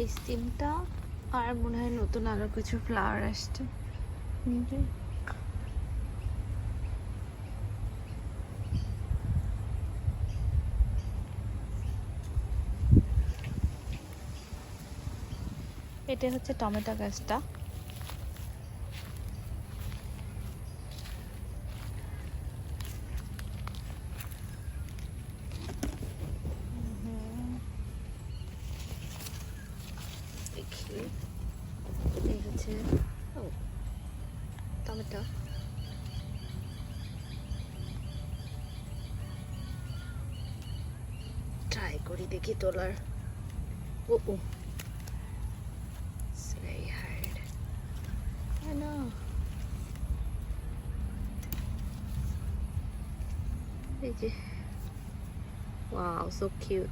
এই সিমটা আর মনে হয় নতুন আরও কিছু ফ্লাওয়ার আসছে। এটা হচ্ছে টমেটো গাছটা হুম। দেখি এই হচ্ছে ও টমেটো ট্রাই করি দেখি তোলার ও ও very hard. I know. Wow, so cute.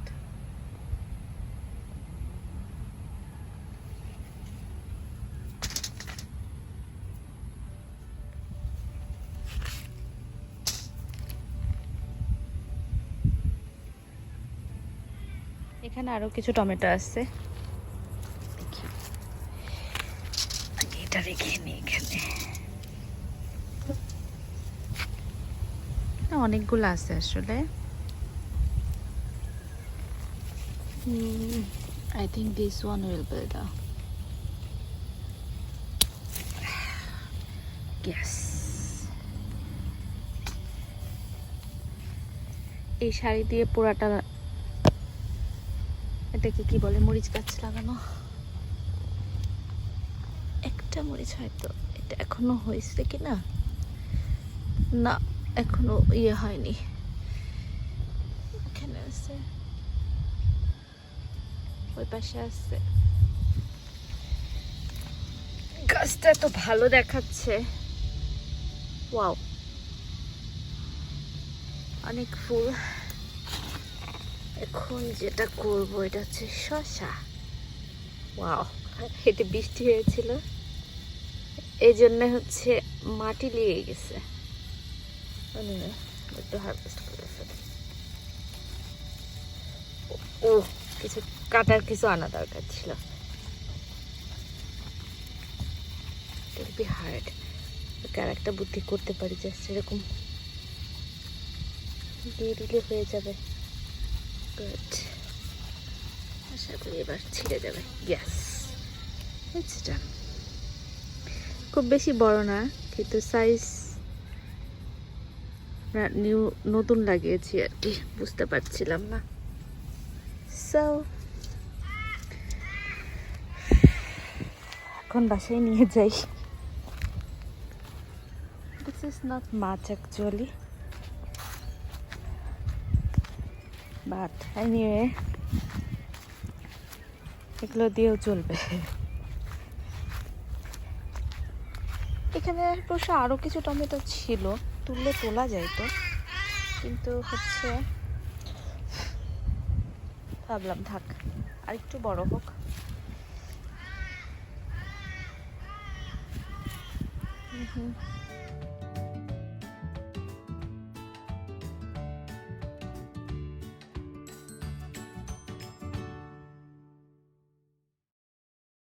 এখানে আরও কিছু টমেটো আছে। এটা রেখে নি এখানে। অনেকগুলো আছে আসলে। I think this one will Yes. এই শাড়ি দিয়ে পুরাটা এটাকে কি বলে, মরিচ গাছ লাগানো? একটা মরিচ হয়তো এটা এখনও হয়েছে কি না না, এখনও ইয়ে হয়নি। এখানে আছে। ওই পাশে আছে। গাছটা এত ভালো দেখাচ্ছে। ওয়াও। অনেক ফুল। এখন যেটা করব এটা হচ্ছে শশা। ওয়াও হেঁটে বৃষ্টি হয়েছিল। এই জন্য হচ্ছে মাটি লেগে গেছে। একটু হারভেস্ট করে ফেলি। ও কিছু কাটার কিছু আনা দরকার ছিল। বি হার্ড আর একটা বুদ্ধি করতে পারি যে সেরকম। দিয়ে দিলে হয়ে যাবে। করি এবার ছিঁড়ে যাবে। গ্যাস ডান খুব বেশি বড় না, কিন্তু সাইজ নিউ নতুন লাগিয়েছি আর কি, বুঝতে পারছিলাম না। সো এখন বাসায় নিয়ে যাই। This is not maachh actually but anyway এগুলো দিয়েও চলবে। এখানে অবশ্য আরও কিছু টমেটো ছিল, তুললে তোলা যাইতো কিন্তু হচ্ছে, ভাবলাম থাক, আর একটু বড় হোক।